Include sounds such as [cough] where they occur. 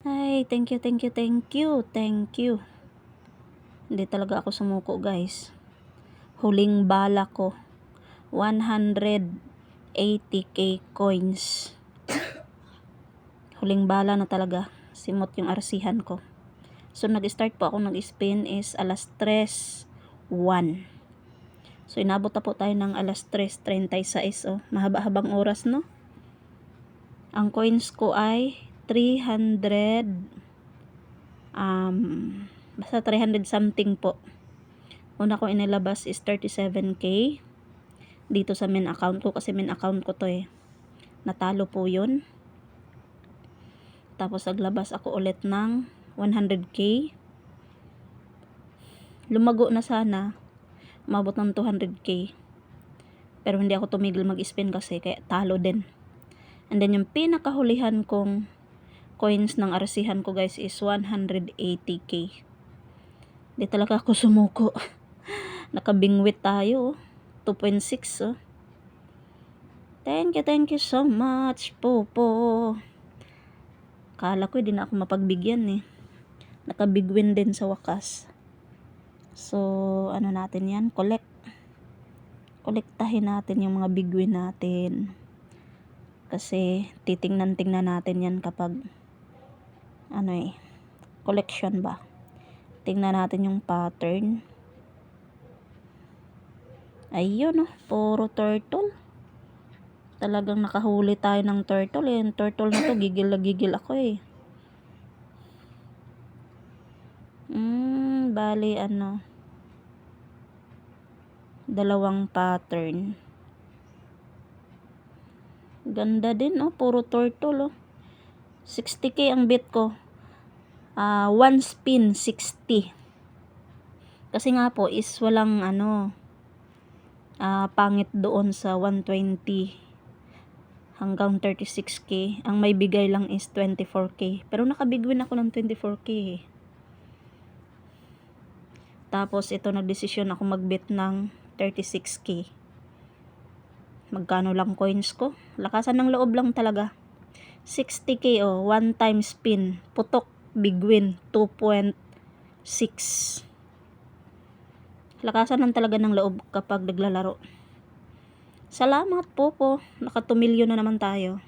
Ay, thank you, thank you, thank you, thank you. Hindi talaga ako sumuko guys. Huling bala ko. 180k coins. [coughs] Huling bala na talaga. Simot yung arsihan ko. So, nag-start po ako nag-spin is alas 3.1. So, inabot na po tayo ng alas 3.36. Oh. Mahaba-habang oras, no? Ang coins ko ay 300 um, basta 300 something po. Una ko inilabas is 37k dito sa main account ko kasi main account ko to eh. Natalo po yun. Tapos naglabas ako ulit ng 100k. Lumago na sana. Umabot ng 200k. Pero hindi ako tumigil mag-spin kasi kaya talo din. And then yung pinakahulihan kong coins ng arsihan ko guys is 180k. Di talaga ako sumuko. [laughs] Nakabingwit tayo. oh. 2.6 oh. Thank you, thank you so much, Popo. Kala ko hindi na ako mapagbigyan eh. Nakabigwin din sa wakas. So, ano natin yan? Collect. Kolektahin natin yung mga bigwin natin. Kasi titingnan-tingnan natin yan kapag ano eh, collection ba. Tingnan natin yung pattern. Ayun oh, puro turtle. Talagang nakahuli tayo ng turtle eh. Yung turtle na to, gigil na gigil ako eh. Hmm, bali ano. Dalawang pattern. Ganda din oh, puro turtle oh. 60k ang bit ko. Ah, one spin 60. Kasi nga po is walang ano ah, pangit doon sa 120 hanggang 36k. Ang may bigay lang is 24k. Pero nakabigwin ako ng 24k eh. Tapos ito nagdesisyon ako magbit ng 36k. Magkano lang coins ko? Lakasan ng loob lang talaga. 60k oh, one time spin. Putok, big win, 2.6. Lakasan lang talaga ng loob kapag naglalaro. Salamat po po. Naka 2 million na naman tayo.